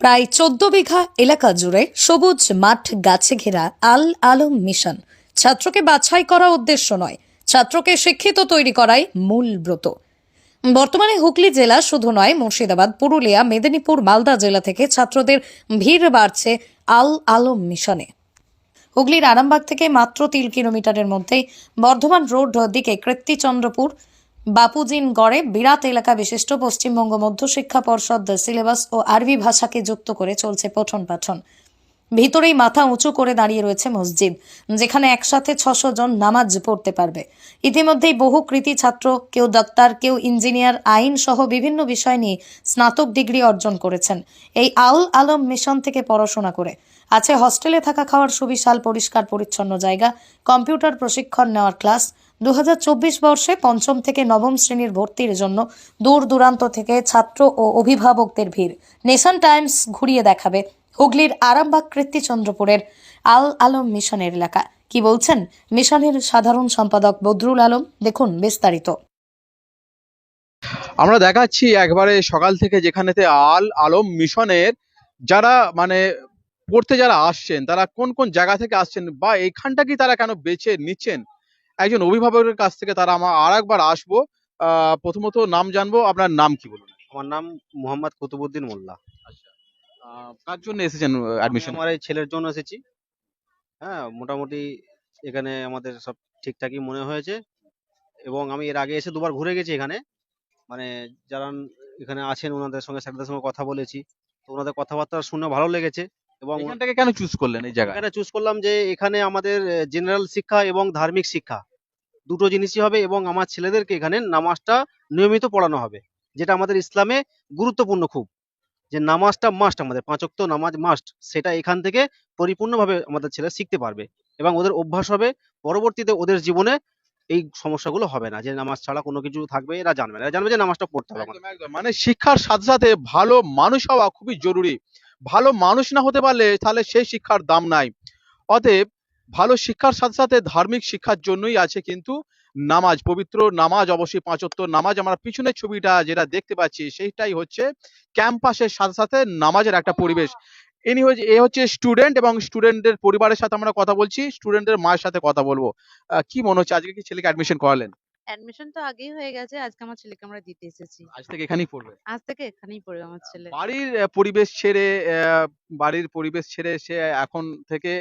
প্রায় চোদ্দ বিঘা এলাকা জুড়ে সবুজ মাঠ গাছে ঘেরা আল আলম মিশন। ছাত্রকে বাছাই করা উদ্দেশ্য নয়, ছাত্রকে শিক্ষিত তৈরি করাই মূল ব্রত। বর্তমানে হুগলি জেলা শুধু নয়, মুর্শিদাবাদ, পুরুলিয়া, মেদিনীপুর, মালদা জেলা থেকে ছাত্রদের ভিড় বাড়ছে আল আলম মিশনে। হুগলির আরামবাগ থেকে মাত্র তিন কিলোমিটারের মধ্যেই বর্ধমান রোড দিকে কৃত্তিচন্দ্রপুর বাপুজিন গড়ে বিরাট এলাকা বিশিষ্ট পশ্চিমবঙ্গ মধ্যশিক্ষা পর্ষদ, সিলেবাস ও আরবি ভাষাকে যুক্ত করে চলছে পঠন পাঠন। ভিতরেই মাথা উঁচু করে দাঁড়িয়ে রয়েছে মসজিদ, যেখানে একসাথে ছশো জন নামাজ পড়তে পারবে। ইতিমধ্যেই বহু কৃতি ছাত্র, কেউ ডাক্তার, কেউ ইঞ্জিনিয়ার আইন সহ বিভিন্ন বিষয় নিয়ে স্নাতক ডিগ্রি অর্জন করেছেন। এই আউল আলম মিশন থেকে পড়াশোনা করে। আছে হস্টেলে থাকা খাওয়ার সুবিশাল, পরিষ্কার, পরিচ্ছন্ন জায়গা, কম্পিউটার প্রশিক্ষণ নেওয়ার ক্লাস দু হাজার চব্বিশ বর্ষে পঞ্চম থেকে নবম শ্রেণির ভর্তির জন্য দূর দূরান্ত থেকে ছাত্র ও অভিভাবকদের ভিড়। নেশন টাইমস ঘুরিয়ে দেখাবে হুগলির আরামবাগ কৃত্তিচন্দ্রপুরের আল আলম মিশনের এলাকা। কি বলছেন মিশনের সাধারণ সম্পাদক বদরুল আলম? দেখুন বিস্তারিত। আমরা দেখাচ্ছি একবারে সকাল থেকে যেখানেতে আল আলম মিশনের যারা মানে পড়তে যারা আসছেন, তারা কোন কোন জায়গা থেকে আসছেন বা এইখানটা কি তারা কেন বেছে নিচ্ছেন? একজন অভিভাবকের কাছ থেকে তারা আমার আর একবার আসব প্রথমত নাম জানব আপনার নাম কি বলুন? আমার নাম মোহাম্মদ কুতুবুদ্দিন মোল্লা। আহ, কার জন্য এসেছেন অ্যাডমিশন আমার এই ছেলের জন্য এসেছি। হ্যাঁ মোটামুটি এখানে আমাদের সব ঠিকঠাকই মনে হয়েছে। এবং আমি এর আগে এসে দুবার ঘুরে গেছি এখানে। মানে যারা এখানে আছেন ওনাদের সঙ্গে স্যারদের সঙ্গে কথা বলেছি। তো ওনাদের কথাবার্তা শুনে ভালো লেগেছে। এবং এখান থেকে কেন চুজ করলেন এই জায়গায়? এখানে চুজ করলাম যে এখানে আমাদের জেনারেল শিক্ষা এবং ধার্মিক শিক্ষা দুটো জিনিসই হবে এবং আমার ছেলেদেরকে এখানে নামাজটা নিয়মিত পড়ানো হবে যেটা আমাদের ইসলামে গুরুত্বপূর্ণ খুব। যে নামাজটা মাস্ট আমাদের পাঁচক্ত নামাজ মাস্ট সেটা এখান থেকে পরিপূর্ণভাবে আমাদের ছেলে শিখতে পারবে এবং ওদের অভ্যাস হবে পরবর্তীতে ওদের জীবনে এই সমস্যাগুলো হবে না যে নামাজ ছাড়া কোনো কিছু থাকবে এরা জানবে না। এরা জানবে যে নামাজটা পড়তে হবে মানে শিক্ষার সাথে সাথে ভালো মানুষ হওয়া খুবই জরুরি। ভালো মানুষ না হতে পারলে তাহলে সেই শিক্ষার দাম নাই। অতএব ভালো শিক্ষার সাথে সাথে ধার্মিক শিক্ষার জন্যই আছে কিন্তু নামাজ, পবিত্র নামাজ অবশ্যই পাঁচত্ব নামাজ। আমরা পিছনের ছবিটা যেটা দেখতে পাচ্ছি সেইটাই হচ্ছে ক্যাম্পাসের সাথে সাথে নামাজের একটা পরিবেশ। ইনি হচ্ছে, এ হচ্ছে স্টুডেন্ট এবং স্টুডেন্টের পরিবারের সাথে আমরা কথা বলছি স্টুডেন্টের মায়ের সাথে কথা বলব। কি মনে হচ্ছে? আজকে কি ছেলেকে অ্যাডমিশন করালেন? অ্যাডমিশন তো আগেই হয়ে গেছে আজকে আমার ছেলেকে আমরা দিতে এসেছি। আজ থেকে এখানেই পড়বে? আজ থেকে এখানেই পড়বে আমার ছেলে। বাড়ির পরিবেশ ছেড়ে আহ, বাড়ির পরিবেশ ছেড়ে সে এখন থেকে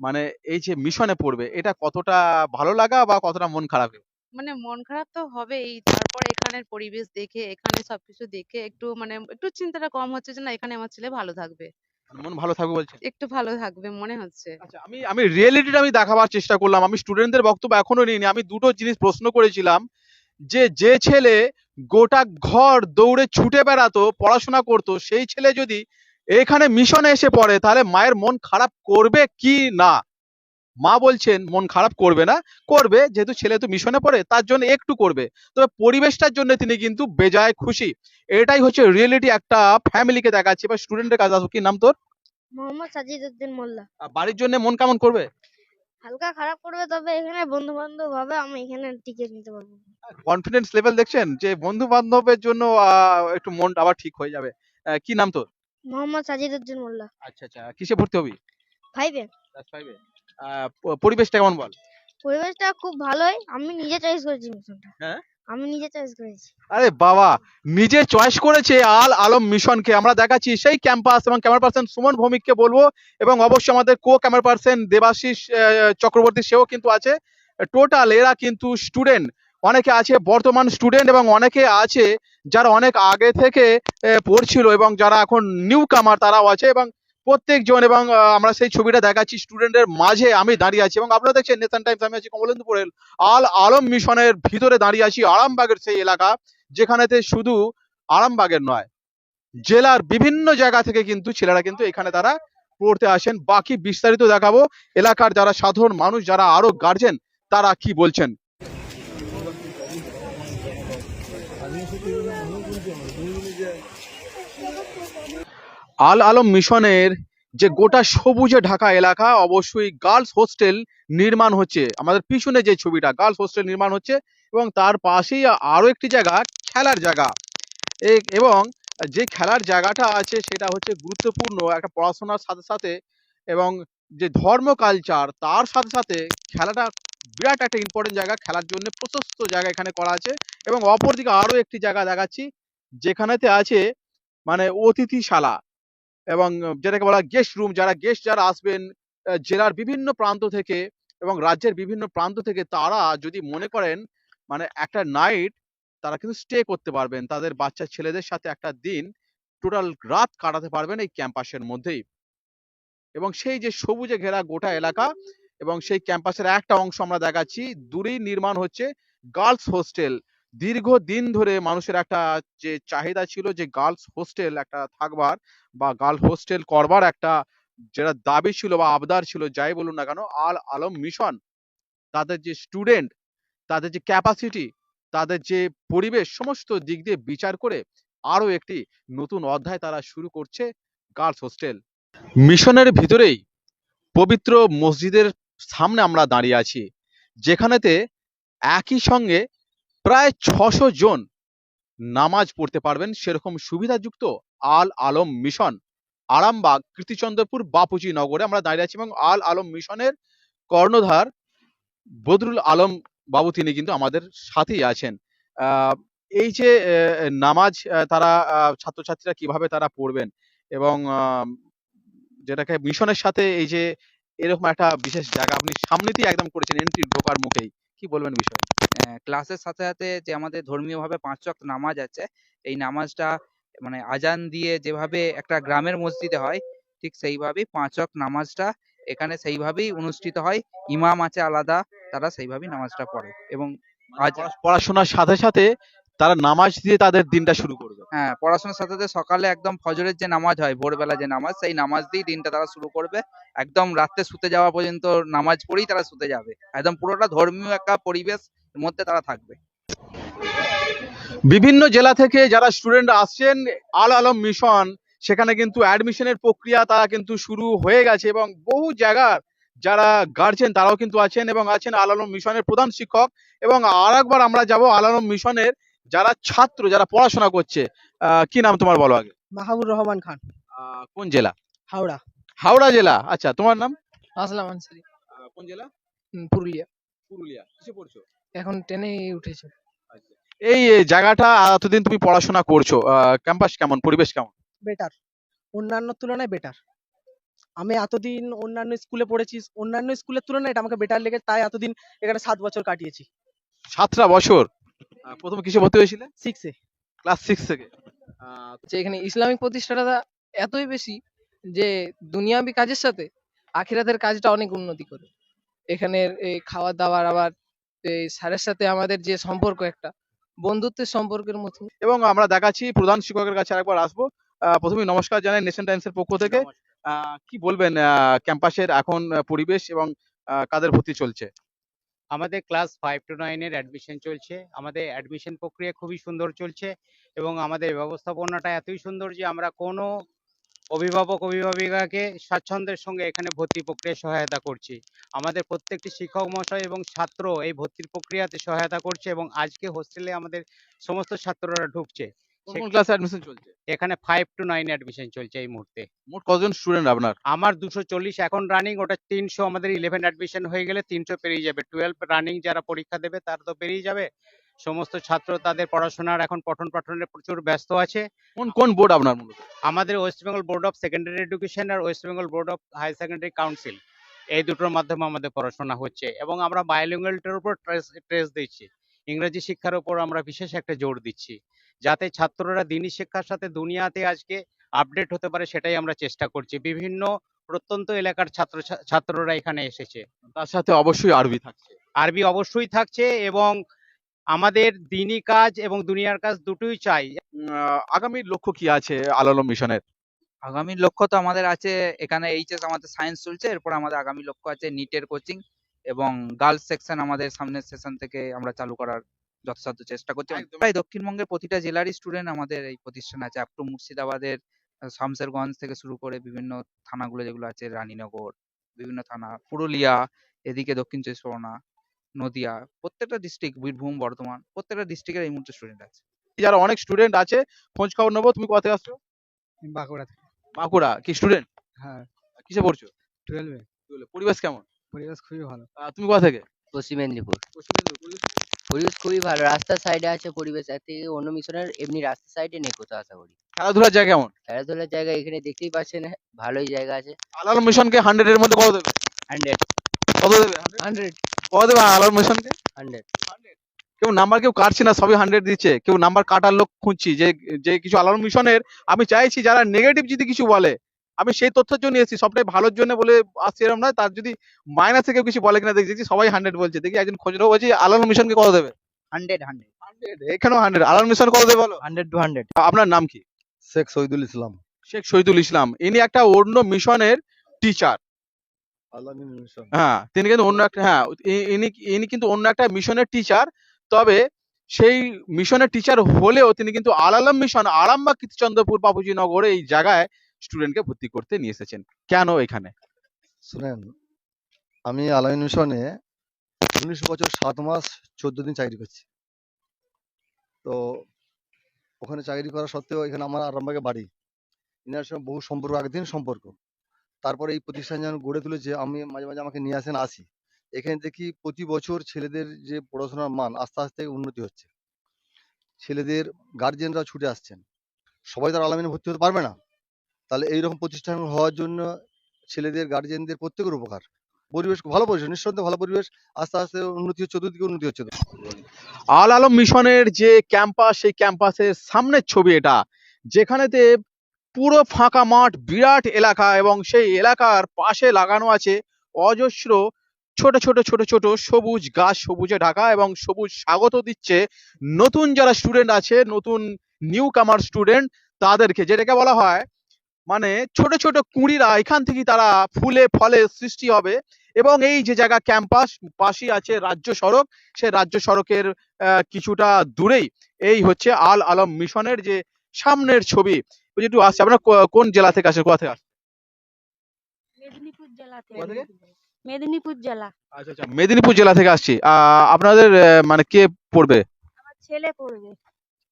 মানে এই যে মিশনে পড়বে এটা কতটা ভালো লাগা বা কতটা মন খারাপ? মানে মন খারাপ তো হবেই তারপর এখানের পরিবেশ দেখে এখানে সবকিছু দেখে একটু মানে একটু চিন্তাটা কম হচ্ছে যে না এখানে আমার ছেলে ভালো থাকবে। মন ভালো থাকবে বলছেন? একটু ভালো থাকবে মনে হচ্ছে। আচ্ছা আমি আমি রিয়েলিটিটা আমি দেখাবার চেষ্টা করলাম। আমি স্টুডেন্টদের বক্তব্য এখনও নিইনি। আমি দুটো জিনিস প্রশ্ন করেছিলাম যে যে ছেলে গোটা ঘর দৌড়ে ছুটে বেড়াতো পড়াশোনা করতো সেই ছেলে যদি এখানে মিশনে এসে পড়ে তাহলে মায়ের মন খারাপ করবে কি না? মা বলছেন মন খারাপ করবে না। করবে যেহেতু ছেলে তো মিশনে পড়ে তার জন্য একটু করবে। তবে পরিবেশটার জন্য তিনি কিন্তু বেজায় খুশি। এটাই হচ্ছে রিয়েলিটি একটা ফ্যামিলিকে দেখাচ্ছে। বা স্টুডেন্টের কাছে আসো কি নাম তোর? মোহাম্মদ সাজিদউদ্দিন মোল্লা। আহ, বাড়ির জন্য মন কেমন করবে? হালকা খারাপ করবে তবে এখানে বন্ধু বান্ধব হবে আমি এখানে টিকে নিতে পারব। কনফিডেন্স লেভেল দেখছেন? যে বন্ধু বান্ধবের জন্য একটু মন আবার ঠিক হয়ে যাবে। কি নাম তোর? মোহাম্মদ সাজিদউদ্দিন মোল্লা। আচ্ছা আচ্ছা। কিসে ভর্তি হবি? ফাইভে ক্লাস ফাইভে পরিবেশটা কেমন বল? পরিবেশটা খুব ভালোই। আমি নিজে চয়েস করেছি মিশনটা। হ্যাঁ? আমি নিজে চয়েস করেছি। আরে বাবা নিজে চয়েস করেছে আল আলম মিশনকে। আমরা দেখাচ্ছি সেই ক্যাম্পাস এবং ক্যামেরা পার্সন সুমন ভৌমিককে বলব এবং অবশ্যই আমাদের co camera person Debashis Chakraborty সেও কিন্তু আছে। টোটাল এরা কিন্তু স্টুডেন্ট অনেকে আছে বর্তমান স্টুডেন্ট এবং অনেকে আছে যারা অনেক আগে থেকে পড়ছিল এবং যারা এখন নিউ কামার তারাও আছে এবং প্রত্যেকজন এবং আমরা সেই ছবিটা দেখাচ্ছি স্টুডেন্টের মাঝে আমি দাঁড়িয়ে আছি এবং আপনারা দেখছেন নেতান টাইমস আমি আছি কমলেন্দুপুরের আল আলম মিশনের ভিতরে দাঁড়িয়ে আছি আরামবাগের সেই এলাকা, যেখানেতে শুধু আরামবাগের নয়, জেলার বিভিন্ন জায়গা থেকে কিন্তু ছেলেরা কিন্তু এখানে তারা পড়তে আসেন। বাকি বিস্তারিত দেখাবো। এলাকার যারা সাধারণ মানুষ, যারা আরও গার্জেন তারা কি বলছেন? আল আলম মিশনের যে গোটা সবুজে ঢাকা এলাকা, অবশ্যই গার্লস হোস্টেল নির্মাণ হচ্ছে। আমাদের পিছনে যে ছবিটা, গার্লস হোস্টেল নির্মাণ হচ্ছে এবং তার পাশেই আরও একটি জায়গা, খেলার জায়গা। এবং যে খেলার জায়গাটা আছে সেটা হচ্ছে গুরুত্বপূর্ণ একটা পড়াশোনার সাথে সাথে এবং যে ধর্ম কালচার, তার সাথে সাথে খেলাটা বিরাট একটা ইম্পর্টেন্ট জায়গা, খেলার জন্য প্রশস্ত জায়গা এখানে করা আছে এবং অপরদিকে আরও একটি জায়গা দেখাচ্ছি, যেখানেতে আছে মানে অতিথিশালা। এবং যেটাকে বলা গেস্ট রুম যারা গেস্ট যারা আসবেন জেলার বিভিন্ন প্রান্ত থেকে এবং রাজ্যের বিভিন্ন প্রান্ত থেকে তারা যদি মনে করেন মানে একটা নাইট তারা কিন্তু স্টে করতে পারবেন। তাদের বাচ্চা ছেলেদের সাথে একটা দিন টোটাল রাত কাটাতে পারবেন এই ক্যাম্পাসের মধ্যেই। এবং সেই যে সবুজে ঘেরা গোটা এলাকা এবং সেই ক্যাম্পাসের একটা অংশ আমরা দেখাচ্ছি, দূরেই নির্মাণ হচ্ছে গার্লস হোস্টেল দীর্ঘ দিন ধরে মানুষের একটা যে চাহিদা ছিল যে গার্লস হোস্টেল একটা থাকবার বা গার্ল হোস্টেল করবার একটা যেটা দাবি ছিল বা আবদার ছিল, যাই বলুন না কেন, আল আলম মিশন। তাদের যে স্টুডেন্ট, তাদের যে ক্যাপাসিটি, তাদের যে পরিবেশ, সমস্ত দিক দিয়ে বিচার করে আরও একটি নতুন অধ্যায় তারা শুরু করছে গার্লস হোস্টেল। মিশনের ভিতরেই পবিত্র মসজিদের সামনে আমরা দাঁড়িয়ে আছি, যেখানেতে একই সঙ্গে প্রায় ছশো জন নামাজ পড়তে পারবেন। সেরকম সুবিধাযুক্ত আল আলম মিশন, আরামবাগ কৃতিচন্দ্রপুর বাপুজি নগরে আমরা দাঁড়িয়ে আছি এবং আল আলম মিশনের কর্ণধার বদরুল আলম বাবু তিনি কিন্তু আমাদের সাথেই আছেন। এই যে নামাজ তারা ছাত্রছাত্রীরা কীভাবে তারা পড়বেন এবং যেটাকে মিশনের সাথে এই যে, এরকম একটা বিশেষ জায়গা আপনি সামনেতেই একদম করেছেন এন্ট্রি ঢোকার মুখেই। কি বলবেন বিষয়ে ক্লাসের সাথে সাথে যে আমাদের ধর্মীয়ভাবে পাঁচ ওয়াক্ত নামাজ আছে এই নামাজটা মানে আজান দিয়ে যেভাবে একটা গ্রামের মসজিদে হয় ঠিক সেইভাবেই পাঁচ ওয়াক্ত নামাজটা এখানে সেইভাবেই অনুষ্ঠিত হয় ইমাম আছে আলাদা তারা সেইভাবেই নামাজটা পড়ে এবং আজ পড়াশোনার সাথে সাথে তারা নামাজ দিয়ে তাদের দিনটা শুরু করবে হ্যাঁ পড়াশোনার সাথে সাথে সকালে একদম ফজরের যে নামাজ হয় ভোরবেলা যে নামাজ সেই নামাজ দিয়েই দিনটা তারা শুরু করবে। একদম রাত্রে শুতে যাওয়া পর্যন্ত নামাজ পড়েই তারা শুতে যাবে। একদম পুরোটা ধর্মীয় একটা পরিবেশ মধ্যে তারা থাকবে। বিভিন্ন জেলা থেকে যারা স্টুডেন্ট আসছেন আল আলম মিশন সেখানে কিন্তু অ্যাডমিশনের প্রক্রিয়া তারা কিন্তু শুরু হয়ে গেছে এবং বহু জায়গার যারা গার্জেন তারাও কিন্তু আছেন এবং আছেন আল আলম মিশনের প্রধান শিক্ষক। এবং আর একবার আমরা যাব আল আলম মিশনের যারা ছাত্র যারা পড়াশোনা করছে কি নাম তোমার বলো আগে? মাহবুব রহমান খান। কোন জেলা? হাওড়া। হাওড়া জেলা। আচ্ছা তোমার নাম? আসলাম আনসারি। কোন জেলা? পুরুলিয়া। পুরুলিয়া। কিসে পড়ছো? এখন ট্রেনে উঠেছে। এই জায়গাটা এতদিন তুমি পড়াশোনা করছ ক্যাম্পাস কেমন? পরিবেশ কেমন? বেটার। অন্যান্য তুলনায় বেটার। আমি এতদিন অন্যান্য স্কুলে পড়েছি অন্যান্য স্কুলের তুলনায় এটা আমাকে বেটার লেগে তাই এতদিন এখানে সাত বছর কাটিয়েছি। সাতটা বছর? প্রথমে কিসে ভর্তি হয়েছিলে? সিক্সে ক্লাস সিক্স থেকে। যে এখানে ইসলামিক প্রতিষ্ঠাটা এতই বেশি যে দুনিয়াবি কাজের সাথে আখিরাতের কাজটা অনেক উন্নতি করে। এখানের এই খাওয়া দাওয়ার আবার এই স্যারের সাথে আমাদের যে সম্পর্ক একটা বন্ধুত্বের সম্পর্কের মতো এবং আমরা দেখাচ্ছি প্রধান শিক্ষকের কাছে আরেকবার আসব। প্রথমে নমস্কার জানাই নেশন টাইমস এর পক্ষ থেকে। আহ, কি বলবেন আহ, ক্যাম্পাসের এখন পরিবেশ এবং কাদের ভর্তি চলছে? আমাদের ক্লাস ফাইভ টু নাইনের অ্যাডমিশন চলছে। আমাদের অ্যাডমিশন প্রক্রিয়া খুবই সুন্দর চলছে এবং আমাদের ব্যবস্থাপনাটা এতই সুন্দর যে আমরা কোনো অভিভাবক, অভিভাবিকাকে স্বাচ্ছন্দ্যের সঙ্গে এখানে ভর্তি প্রক্রিয়ায় সহায়তা করছি। আমাদের প্রত্যেকটি শিক্ষক মহাশয় এবং ছাত্র এই ভর্তির প্রক্রিয়াতে সহায়তা করছে এবং আজকে হোস্টেলে আমাদের সমস্ত ছাত্ররা ঢুকছে। কোন ক্লাসে অ্যাডমিশন চলছে? এখানে ফাইভ টু নাইন অ্যাডমিশন চলছে এই মুহূর্তে। মোট কতজন স্টুডেন্ট আপনার? আমার দুশো চল্লিশ এখন রানিং ওটা তিনশো আমাদের ইলেভেন অ্যাডমিশন হয়ে গেলে তিনশো পেরিয়ে যাবে। টুয়েলভ রানিং যারা পরীক্ষা দেবে তারা তো পেরিয়ে যাবে। সমস্ত ছাত্র তাদের পড়াশোনার এখন পঠন পাঠনে প্রচুর ব্যস্ত আছে। কোন কোন বোর্ড আপনার মূলত? আমাদের West Bengal board of secondary education R West Bengal board of higher secondary council এই দুটোর মাধ্যমে আমাদের পড়াশোনা হচ্ছে এবং আমরা বায়োলিঙ্গুয়ালিটির উপর ট্রেস ট্রেস দিচ্ছি। ইংরেজি শিক্ষার উপর আমরা বিশেষ একটা জোর দিচ্ছি। যাতে ছাত্ররা দিনী শিক্ষার সাথে দুনিয়াতে আজকে আপডেট হতে পারে সেটাই আমরা চেষ্টা করছি। বিভিন্ন প্রত্যন্ত এলাকার ছাত্র ছাত্ররা এখানে এসেছে। তার সাথে অবশ্যই আরবি থাকছে। আরবি অবশ্যই থাকছে এবং আমাদের দিনী কাজ এবং দুনিয়ার কাজ দুটোই চাই। উম, আহ, আগামী লক্ষ্য কি আছে আল আলম মিশনের? আগামী লক্ষ্য তো আমাদের আছে এখানে এইচএস আমাদের সায়েন্স চলছে এরপর আমাদের আগামী লক্ষ্য আছে নিটের কোচিং এবং গার্লস সেকশন আমাদের সামনের সেশন থেকে আমরা চালু করার যথাসাধ্য চেষ্টা করছি। প্রায় দক্ষিণবঙ্গের প্রতিটা জেলারই স্টুডেন্ট আমাদের এই প্রতিষ্ঠানে আছে। আপ টু মুর্শিদাবাদের শামসেরগঞ্জ থেকে শুরু করে বিভিন্ন থানাগুলো যেগুলো আছে রানীনগর বিভিন্ন থানা পুরুলিয়া এদিকে দক্ষিণ চব্বিশ পরগনা নদিয়া প্রত্যেকটা ডিস্ট্রিক্ট বীরভূম বর্ধমান প্রত্যেকটা ডিস্ট্রিক্টের এই মুহূর্তে স্টুডেন্ট আছে। যারা অনেক স্টুডেন্ট আছে খোঁজ খবর নেব তুমি কোথা থেকে আসছো? বাঁকুড়া থেকে। বাঁকুড়া কি স্টুডেন্ট হ্যাঁ। কিসে পড়ছো? টুয়েলভে পরিবেশ কেমন? পরিবেশ খুবই ভালো। আহ, তুমি কোথা থেকে? পশ্চিম মেদিনীপুর। পশ্চিম মেদিনীপুর, পরিবেশ খুবই ভালো। রাস্তার সাইডে আছে পরিবেশ এর থেকে অন্য মিশনের এমনি রাস্তার সাইডে নেই কোথাও আশা করি। খেলাধুলার জায়গা কেমন? খেলাধুলার জায়গা এখানে দেখতেই পাচ্ছেন ভালোই জায়গা আছে। আলাল মিশনকে হান্ড্রেড এর মধ্যে কত দেবে? হান্ড্রেড কত দেবে? হান্ড্রেড কত দেবে আলাল মিশনকে হান্ড্রেড কেউ নাম্বার কেউ কাটছে না সবই হান্ড্রেড দিচ্ছে। কেউ নাম্বার কাটার লোক খুঁজছি। যে যে কিছু আলাল মিশনের আমি চাইছি যারা নেগেটিভ যদি কিছু বলে আমি সেই তথ্যের জন্য এসেছি। সবটাই ভালোর জন্য বলে আসছি এরকম নয়। তার যদি মাইনাসে কেউ কিছু বলে কিনা দেখছি সবাই হান্ড্রেড বলছে। দেখি একজন খোঁজ নেব বলছি আলাল মিশনকে কত দেবে? হান্ড্রেড হান্ড্রেড হান্ড্রেড এখানেও হান্ড্রেড আলাল মিশন কত দেবে বলো? হান্ড্রেড টু হান্ড্রেড আপনার নাম কি? শেখ শহীদুল ইসলাম। শেখ শহীদুল ইসলাম। ইনি একটা অন্য মিশনের টিচার হ্যাঁ তিনি কিন্তু অন্য একটা হ্যাঁ ইনি ইনি কিন্তু অন্য একটা মিশনের টিচার তবে সেই মিশনের টিচার হলেও তিনি কিন্তু আল আলম মিশন আরামবাগ কীর্তিচন্দ্রপুর বাপুজি নগর এই জায়গায় স্টুডেন্টকে ভর্তি করতে নিয়ে এসেছেন। কেন এখানে? শুনেন, আমি আলামিন মিশনে উনিশ বছর সাত মাস চোদ্দ দিন চাকরি করছি। তো ওখানে চাকরি করা সত্ত্বেও এখানে আমার আরামবাগে বাড়ি। ইনার সঙ্গে বহু সম্পর্ক আগের সম্পর্ক। তারপরে এই প্রতিষ্ঠান যখন গড়ে তুলেছে, আমি মাঝে মাঝে আমাকে নিয়ে আসেন আসি। এখানে দেখি প্রতি বছর ছেলেদের যে পড়াশোনার মান আস্তে আস্তে উন্নতি হচ্ছে। ছেলেদের গার্জেনরা ছুটে আসছেন। সবাই তো আর আলামিনে ভর্তি হতে পারবে না। তাহলে এইরকম প্রতিষ্ঠান হওয়ার জন্য ছেলেদের গার্জেনদের প্রত্যেকের উপকার। পরিবেশ ভালো পরিবেশ, নিঃসন্দেহে ভালো পরিবেশ, আস্তে আস্তে উন্নতি হচ্ছে, চতুর্দিকে উন্নতি হচ্ছে। আল আলম মিশনের যে ক্যাম্পাস, সেই ক্যাম্পাসের সামনের ছবি এটা। যেখানেতে পুরো ফাঁকা মাঠ, বিরাট এলাকা এবং সেই এলাকার পাশে লাগানো আছে অজস্র ছোট ছোট ছোট ছোট সবুজ গাছ, সবুজে ঢাকা এবং সবুজ স্বাগত দিচ্ছে নতুন যারা স্টুডেন্ট আছে, নতুন নিউ কামার স্টুডেন্ট তাদেরকে, যেটাকে বলা হয় মানে ছোট ছোট কুঁড়িরা এখান থেকে তারা ফুলে ফলে সৃষ্টি হবে এবং এই যে জায়গা ক্যাম্পাস পাশেই আছে রাজ্য সড়ক সেই রাজ্য সড়কের কিছুটা দূরেই এই হচ্ছে আল আলম মিশনের যে সামনের ছবি। ওই যে একটু আসছে আপনার কোন জেলা থেকে আসেন কোথা থেকে আসেন মেদিনীপুর জেলা থেকে? মেদিনীপুর জেলা। আচ্ছা আচ্ছা মেদিনীপুর জেলা থেকে আসছি। আহ, আপনাদের মানে কে পড়বে? আমার ছেলে পড়বে।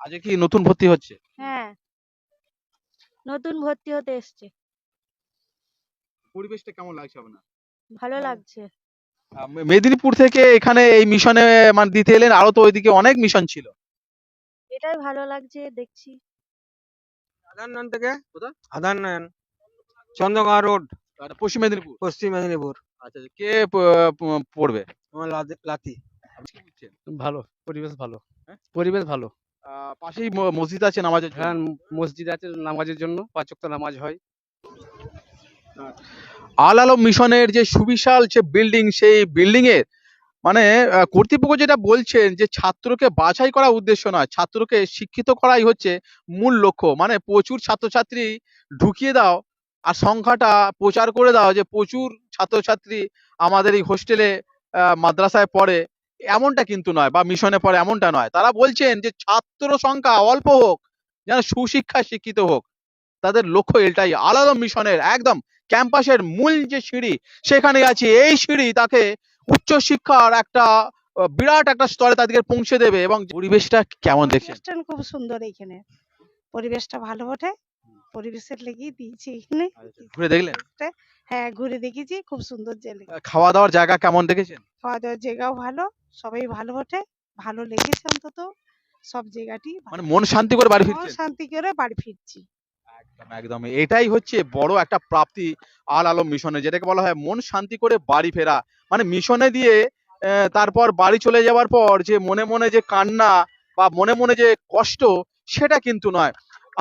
আজকে কি নতুন ভর্তি হচ্ছে? হ্যাঁ। নতুন ভর্তি হতে এসছে। পরিবেশটা কেমন লাগছে আপনার? ভালো লাগছে। মেদিনীপুর থেকে এখানে এই মিশনে মানে দিতে এলেন আরও তো ওইদিকে অনেক মিশন ছিল। এটাই ভালো লাগছে দেখছি। আদান থেকে? কোথা? আদান চন্দ্রগাঁ রোড। পশ্চিম মেদিনীপুর? পশ্চিম মেদিনীপুর। আচ্ছা আচ্ছা, কে পড়বে? আমার লাতি। ভালো পরিবেশ ভালো। হ্যাঁ? পরিবেশ ভালো। পাশেই মসজিদ আছে নামাজের জন্য। হ্যাঁ মসজিদ আছে নামাজের জন্য পাঁচ ওয়াক্ত নামাজ হয়। আল আলম মিশনের যে সুবিশাল যে বিল্ডিং সেই বিল্ডিং এর মানে কর্তৃপক্ষ যেটা বলছেন যে ছাত্রকে বাছাই করা উদ্দেশ্য নয় ছাত্রকে শিক্ষিত করাই হচ্ছে মূল লক্ষ্য। মানে প্রচুর ছাত্রছাত্রী ঢুকিয়ে দাও আর সংখ্যাটা প্রচার করে দাও যে প্রচুর ছাত্রছাত্রী আমাদের এই হোস্টেলে মাদ্রাসায় পড়ে। এমনটা কিন্তু নয় বা মিশনে পড়ে এমনটা নয়। তারা বলছেন যে ছাত্র সংখ্যা অল্প হোক যেন সুশিক্ষায় শিক্ষিত হোক। তাদের লক্ষ্য এটাই আলাদা মিশনের একদম ক্যাম্পাসের মূল যে সিঁড়ি সেখানে আছে। এই সিঁড়ি তাকে উচ্চ শিক্ষার একটা বিরাট একটা স্তরে তাদেরকে পৌঁছে দেবে এবং পরিবেশটা কেমন দেখছেন? খুব সুন্দর এখানে পরিবেশটা ভালো বটে। পরিবেশের লেগেই দিয়েছি এখানে ঘুরে দেখলেন? হ্যাঁ ঘুরে দেখেছি। খুব সুন্দর জায়গা। খাওয়া দাওয়ার জায়গা কেমন দেখেছেন? খাওয়া দাওয়ার জায়গাও ভালো। সবাই ভালো বটে ভালো লেগেছে অন্তত সব জায়গাটি মানে মন শান্তি করে বাড়ি ফিরছেন? শান্তি করে বাড়ি ফিরছি। একদম একদম। এটাই হচ্ছে বড় একটা প্রাপ্তি আল আলম মিশনে যেটাকে বলা হয় মন শান্তি করে বাড়ি ফেরা। মানে মিশনে দিয়ে তারপর বাড়ি চলে যাওয়ার পর যে মনে মনে যে কান্না বা মনে মনে যে কষ্ট সেটা কিন্তু নয়।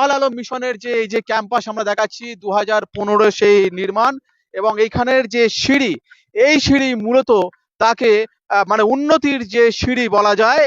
আল আলম মিশনের যে এই যে ক্যাম্পাস আমরা দেখাচ্ছি দু হাজার পনেরো সেই নির্মাণ এবং এইখানের যে সিঁড়ি এই সিঁড়ি মূলত তাকে মানে উন্নতির যে সিঁড়ি বলা যায়